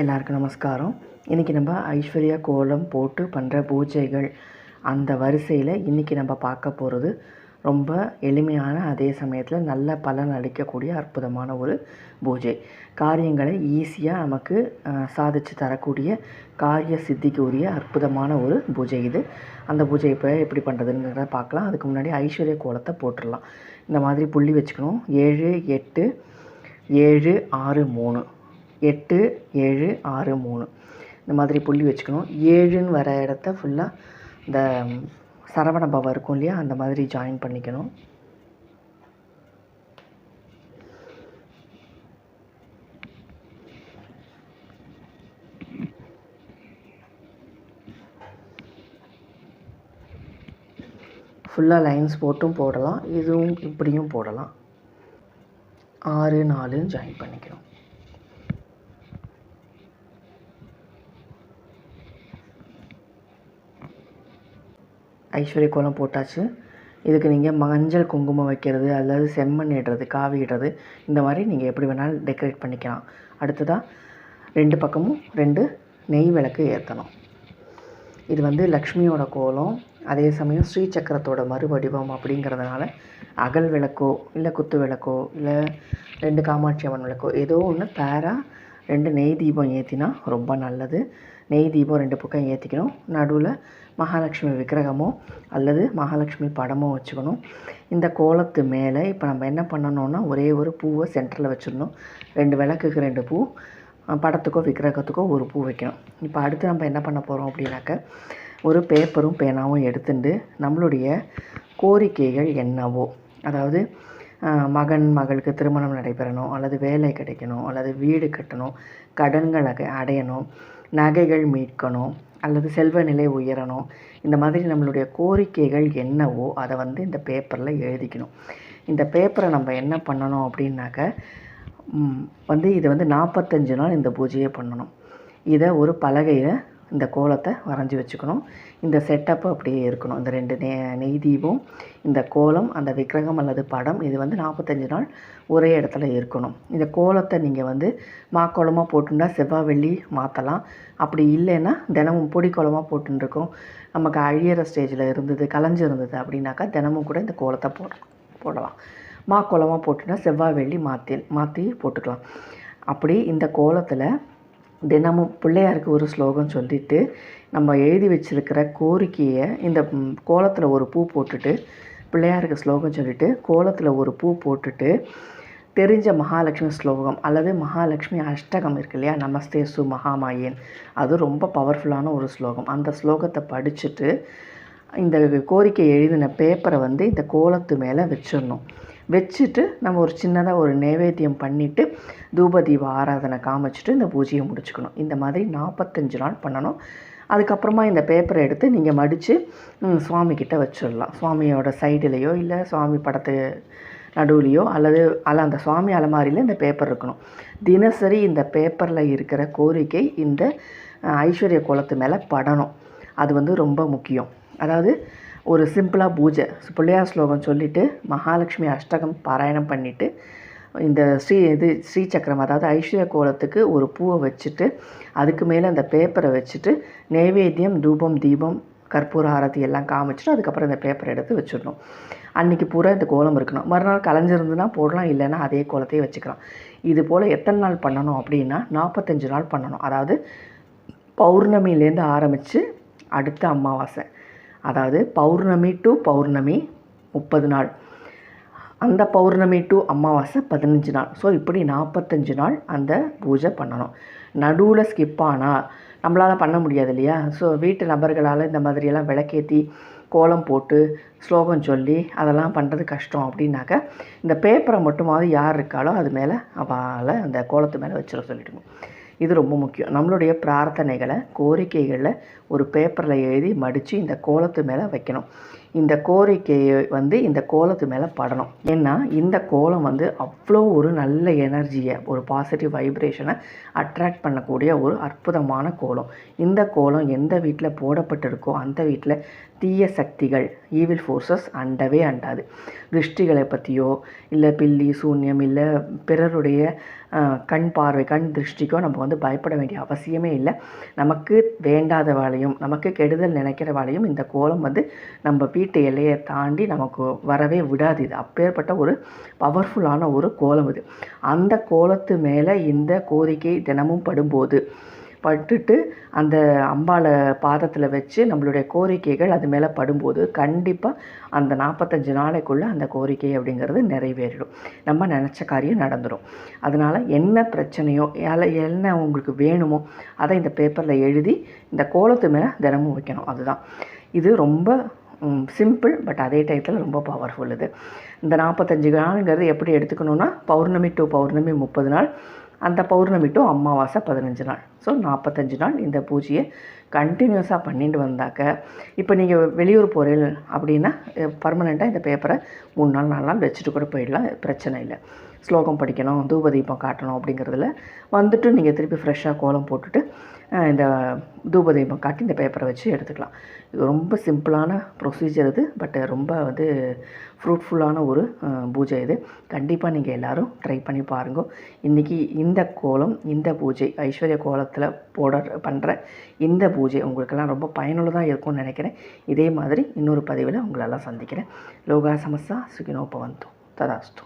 எல்லாருக்கும் நமஸ்காரம். இன்றைக்கி நம்ம ஐஸ்வர்யா கோலம் போட்டு பண்ணுற பூஜைகள் அந்த வரிசையில் இன்றைக்கி நம்ம பார்க்க போகிறது ரொம்ப எளிமையான அதே சமயத்தில் நல்ல பலன் அளிக்கக்கூடிய அற்புதமான ஒரு பூஜை. காரியங்களை ஈஸியாக நமக்கு சாதித்து சாதிச்சு தரக்கூடிய காரிய சித்திக்கு உரிய அற்புதமான ஒரு பூஜை இது. அந்த பூஜை இப்போ எப்படி பண்ணுறதுங்கிறத பார்க்கலாம். அதுக்கு முன்னாடி ஐஸ்வர்ய கோலத்தை போட்டுடலாம். இந்த மாதிரி புள்ளி வச்சுக்கணும். ஏழு எட்டு ஏழு ஆறு மூணு. எட்டு ஏழு ஆறு மூணு. இந்த மாதிரி புள்ளி வச்சுக்கணும். ஏழுன்னு வர இடத்த ஃபுல்லாக இந்த சரவண பவம் இருக்கும் இல்லையா? அந்த மாதிரி ஜாயின் பண்ணிக்கணும். ஃபுல்லாக லைன்ஸ் போட்டும் போடலாம். இதுவும் இப்படியும் போடலாம். ஆறு நாலுன்னு ஜாயின் பண்ணிக்கணும். ஐஸ்வர்ய கோலம் போட்டாச்சு. இதுக்கு நீங்கள் மஞ்சள் குங்குமம் வைக்கிறது அல்லது செம்மண் இடுறது காவி இடுறது இந்த மாதிரி நீங்கள் எப்படி வேணாலும் டெக்கரேட் பண்ணிக்கலாம். அடுத்ததாக ரெண்டு பக்கமும் ரெண்டு நெய் விளக்கு ஏற்றணும் இது வந்து லக்ஷ்மியோட கோலம். அதே சமயம் ஸ்ரீ சக்கரத்தோட மறுவடிவம் அப்படிங்கிறதுனால அகல் விளக்கோ இல்லை குத்து விளக்கோ இல்லை ரெண்டு காமாட்சி அம்மன் விளக்கோ ஏதோ ஒன்று பேராக ரெண்டு நெய் தீபம் ஏற்றினா ரொம்ப நல்லது. நெய் தீபம் ரெண்டு பக்கம் ஏற்றிக்கணும் நடுவில் மகாலட்சுமி விக்கிரகமோ அல்லது மகாலட்சுமி படமோ வச்சுக்கணும். இந்த கோலத்து மேலே இப்போ நம்ம என்ன பண்ணணும்னா ஒரே ஒரு பூவை சென்டரில் வச்சிடணும். ரெண்டு விளக்குக்கு ரெண்டு பூ படத்துக்கோ விக்கிரகத்துக்கோ ஒரு பூ வைக்கணும். இப்போ அடுத்து நம்ம என்ன பண்ண போகிறோம் அப்படின்னாக்க ஒரு பேப்பரும் பேனாவும் எடுத்துட்டு நம்மளுடைய கோரிக்கைகள் என்னவோ அதாவது மகன் மகளுக்கு திருமணம் நடைபெறணும் அல்லது வேலை கிடைக்கணும் அல்லது வீடு கட்டணும் கடன்களை அடையணும் நகைகள் மீட்கணும் அல்லது செல்வ நிலை உயரணும். இந்த மாதிரி நம்மளுடைய கோரிக்கைகள் என்னவோ அதை வந்து இந்த பேப்பரில் எழுதிக்கணும். இந்த பேப்பரை நம்ம என்ன பண்ணணும் அப்படின்னாக்க வந்து இதை வந்து நாற்பத்தஞ்சு நாள் இந்த பூஜையை பண்ணணும். இதை ஒரு பலகையில் இந்த கோலத்தை வரைஞ்சி வச்சுக்கணும். இந்த செட்டப்பு அப்படியே இருக்கணும். இந்த ரெண்டு நெ நெய் தீபம் இந்த கோலம் அந்த விக்கிரகம் அல்லது படம் இது வந்து நாற்பத்தஞ்சு நாள் ஒரே இடத்துல இருக்கணும். இந்த கோலத்தை நீங்கள் வந்து மாக்கோலமாக போட்டுண்டா செவ்வாய் வெள்ளி மாற்றலாம் அப்படி இல்லைன்னா தினமும் பொடி கோலமாக போட்டுருக்கோம் நமக்கு அழியிற ஸ்டேஜில் இருந்தது கலைஞ்சிருந்தது அப்படின்னாக்கா தினமும் கூட இந்த கோலத்தை போட போடலாம். மாக்கோலமாக போட்டுன்னா செவ்வாய் வெள்ளி மாற்றி மாற்றி போட்டுக்கலாம். அப்படி இந்த கோலத்தில் தினமும் பிள்ளையாருக்கு ஒரு ஸ்லோகம் சொல்லிட்டு நம்ம எழுதி வச்சிருக்கிற கோரிக்கையை இந்த கோலத்தில் ஒரு பூ போட்டுட்டு பிள்ளையாருக்கு ஸ்லோகம் சொல்லிட்டு கோலத்தில் ஒரு பூ போட்டுட்டு தெரிஞ்ச மகாலட்சுமி ஸ்லோகம் அல்லது மகாலட்சுமி அஷ்டகம் இருக்கு இல்லையா நமஸ்தே சு மகாமாயேன். அது ரொம்ப பவர்ஃபுல்லான ஒரு ஸ்லோகம். அந்த ஸ்லோகத்தை படிச்சுட்டு இந்த கோரிக்கை எழுதின பேப்பரை வந்து இந்த கோலத்து மேலே வச்சிடணும். வச்சுட்டு நம்ம ஒரு சின்னதாக ஒரு நைவேத்தியம் பண்ணிவிட்டு தூபதீப ஆராதனை காமிச்சிட்டு இந்த பூஜையை முடிச்சுக்கணும். இந்த மாதிரி நாற்பத்தஞ்சு நாள் பண்ணணும். அதுக்கப்புறமா இந்த பேப்பரை எடுத்து நீங்கள் மடித்து சுவாமிக்கிட்ட வச்சிடலாம். சுவாமியோட சைடுலேயோ இல்லை சுவாமி படத்து நடுவுலையோ அல்லது அல்ல அந்த சுவாமி அலமாரியில் இந்த பேப்பர் இருக்கணும். தினசரி இந்த பேப்பரில் இருக்கிற கோரிக்கை இந்த ஐஸ்வர்ய கோலத்து மேலே படணும். அது வந்து ரொம்ப முக்கியம். அதாவது ஒரு சிம்பிளாக பூஜை. பிள்ளையார் ஸ்லோகம் சொல்லிவிட்டு மகாலட்சுமி அஷ்டகம் பாராயணம் பண்ணிவிட்டு இந்த ஸ்ரீ இது ஸ்ரீ சக்கரம் அதாவது ஐஸ்வர்ய கோலத்துக்கு ஒரு பூவை வச்சுட்டு அதுக்கு மேலே அந்த பேப்பரை வச்சுட்டு நைவேத்தியம் தூபம் தீபம் கற்பூர ஆரத்தி எல்லாம் காமிச்சிட்டு அதுக்கப்புறம் இந்த பேப்பர் எடுத்து வச்சிடணும். அன்றைக்கி பூரா இந்த கோலம் இருக்கணும். மறுநாள் கலைஞ்சிருந்துன்னா போடலாம் இல்லைன்னா அதே கோலத்தையே வச்சுக்கலாம். இது போல் எத்தனை நாள் பண்ணணும் அப்படின்னா நாற்பத்தஞ்சு நாள் பண்ணணும். அதாவது பௌர்ணமிலேருந்து ஆரம்பித்து அடுத்த அமாவாசை. அதாவது பௌர்ணமி டு பௌர்ணமி முப்பது நாள். அந்த பௌர்ணமி டு அமாவாசை பதினஞ்சு நாள். ஸோ இப்படி நாற்பத்தஞ்சு நாள் அந்த பூஜை பண்ணணும். நடுவில் ஸ்கிப் ஆனால் நம்மளால் பண்ண முடியாது இல்லையா? ஸோ வீட்டு நபர்களால் இந்த மாதிரியெல்லாம் விளக்கேற்றி கோலம் போட்டு ஸ்லோகம் சொல்லி அதெல்லாம் பண்ணுறது கஷ்டம் அப்படின்னாக்க இந்த பேப்பரை மட்டுமாவது யார் இருக்காளோ அது மேலே அவளை அந்த கோலத்து மேலே வச்சிட சொல்லிடுங்க. இது ரொம்ப முக்கியம். நம்மளுடைய பிரார்த்தனைகளை கோரிக்கைகளை ஒரு பேப்பரில் எழுதி மடித்து இந்த கோலத்து மேலே வைக்கணும். இந்த கோரிக்கையை வந்து இந்த கோலத்து மேலே படணும். ஏன்னா இந்த கோலம் வந்து அவ்வளோ ஒரு நல்ல எனர்ஜியை ஒரு பாசிட்டிவ் வைப்ரேஷனை அட்ராக்ட் பண்ணக்கூடிய ஒரு அற்புதமான கோலம். இந்த கோலம் எந்த வீட்டில் போடப்பட்டிருக்கோ அந்த வீட்டில் தீய சக்திகள் ஈவில் ஃபோர்ஸஸ் அண்டவே அண்டாது. திருஷ்டிகளை பற்றியோ இல்லை பில்லி சூன்யம் இல்லை பிறருடைய கண் பார்வை கண் திருஷ்டிக்கோ நம்ம வந்து பயப்பட வேண்டிய அவசியமே இல்லை. நமக்கு வேண்டாத வேலையும் நமக்கு கெடுதல் நினைக்கிற வேலையும் இந்த கோலம் வந்து நம்ம வீட்டு எல்லையை தாண்டி நமக்கு வரவே விடாது. இது அப்பேற்பட்ட ஒரு பவர்ஃபுல்லான ஒரு கோலம் இது. அந்த கோலத்து மேலே இந்த கோரிக்கை தினமும் படும்போது பட்டுட்டு அந்த அம்பாளை பாதத்தில் வச்சு நம்மளுடைய கோரிக்கைகள் அது மேலே படும்போது கண்டிப்பாக அந்த நாற்பத்தஞ்சு நாளைக்குள்ளே அந்த கோரிக்கை அப்படிங்கிறது நிறைவேறிடும். நம்ம நினச்ச காரியம் நடந்துடும் அதனால் என்ன பிரச்சனையோ யால என்ன உங்களுக்கு வேணுமோ அதை இந்த பேப்பரில் எழுதி இந்த கோலத்து மேலே தினமும் வைக்கணும். அதுதான். இது ரொம்ப சிம்பிள் பட் அதே டயத்தில் ரொம்ப பவர்ஃபுல் இது. இந்த நாற்பத்தஞ்சு நாளுங்கிறது எப்படி எடுத்துக்கணுன்னா பௌர்ணமி டு பௌர்ணமி முப்பது நாள் அந்த பௌர்ணமி டு அமாவாசை பதினஞ்சு நாள். ஸோ நாற்பத்தஞ்சு நாள் இந்த பூஜையை கண்டினியூஸாக பண்ணிட்டு வந்தாக்க இப்போ நீங்கள் வெளியூர் போகிறீங்க அப்படின்னா பர்மனெண்ட்டாக இந்த பேப்பரை மூணு நாள் நாலு நாள் வச்சுட்டு கூட போயிடலாம் பிரச்சனை இல்லை. ஸ்லோகம் படிக்கணும் தூப தீபம் காட்டணும் அப்படிங்கிறதுல வந்துட்டு நீங்கள் திருப்பி ஃப்ரெஷ்ஷாக கோலம் போட்டுட்டு இந்த தூப காட்டி இந்த பேப்பரை வச்சு எடுத்துக்கலாம். இது ரொம்ப சிம்பிளான ப்ரொசீஜர் இது பட் ரொம்ப வந்து ஃப்ரூட்ஃபுல்லான ஒரு பூஜை இது. கண்டிப்பாக நீங்கள் எல்லோரும் ட்ரை பண்ணி பாருங்க. இன்றைக்கி இந்த கோலம் இந்த பூஜை ஐஸ்வர்ய கோலத்தில் போட பண்ணுற இந்த பூஜை உங்களுக்கெல்லாம் ரொம்ப பயனுள்ளதாக இருக்கும்னு நினைக்கிறேன். இதே மாதிரி இன்னொரு பதிவில் உங்களெல்லாம் சந்திக்கிறேன். லோகா சமஸ்தா சுகினோபவந்தோ ததாஸ்து.